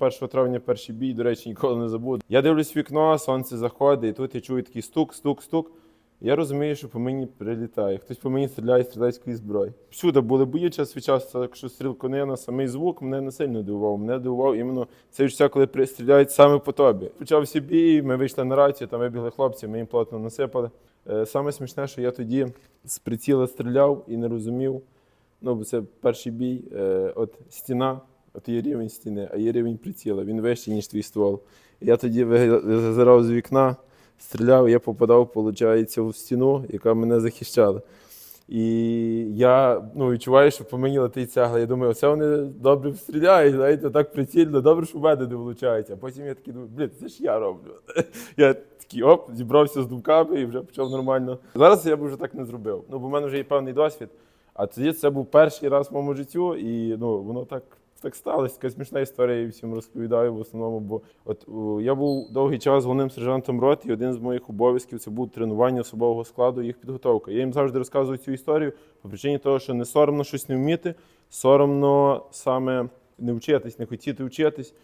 1 травня перший бій, до речі, ніколи не забуду. Я дивлюсь вікно, сонце заходить, і тут я чую такий стук, стук, стук. Я розумію, що по мені прилітає. Хтось по мені стріляє з стрілецької зброї. Всюди були бої час від часу, якщо стрілконина, самий звук мене не сильно дивував. Мене дивував іменно цей відчуття, коли при- стріляють саме по тобі. Почався бій, ми вийшли на рацію, там вибігли хлопці, ми їм плотно насипали. Е, Саме смішне, що я тоді з приціла стріляв і не розумів. Ну, бо це перший бій. Е, от стіна, от є рівень стіни, а є рівень приціла. Він вищий, ніж твій ствол. Я тоді зазирав з вікна, стріляв, я попадав, виходить, в стіну, яка мене захищала. І я ну, відчуваю, що по мені летить цегла. Я думаю, оце вони добре стріляють, знаєте, так прицільно, добре, що в мене не влучають. А потім я такий думаю, блін, це ж я роблю. Я такий оп, зібрався з думками і вже почав нормально. Зараз я б вже так не зробив. Ну, бо в мене вже є певний досвід. А тоді це був перший раз в моєму життю, і ну, воно так, так сталося. Така смішна історія, я всім розповідаю в основному. Бо от я був довгий час головним сержантом роти, і один з моїх обов'язків це був тренування особового складу, їх підготовка. Я їм завжди розказую цю історію по причині того, що не соромно щось не вміти, соромно саме не вчитись, не хотіти вчитись.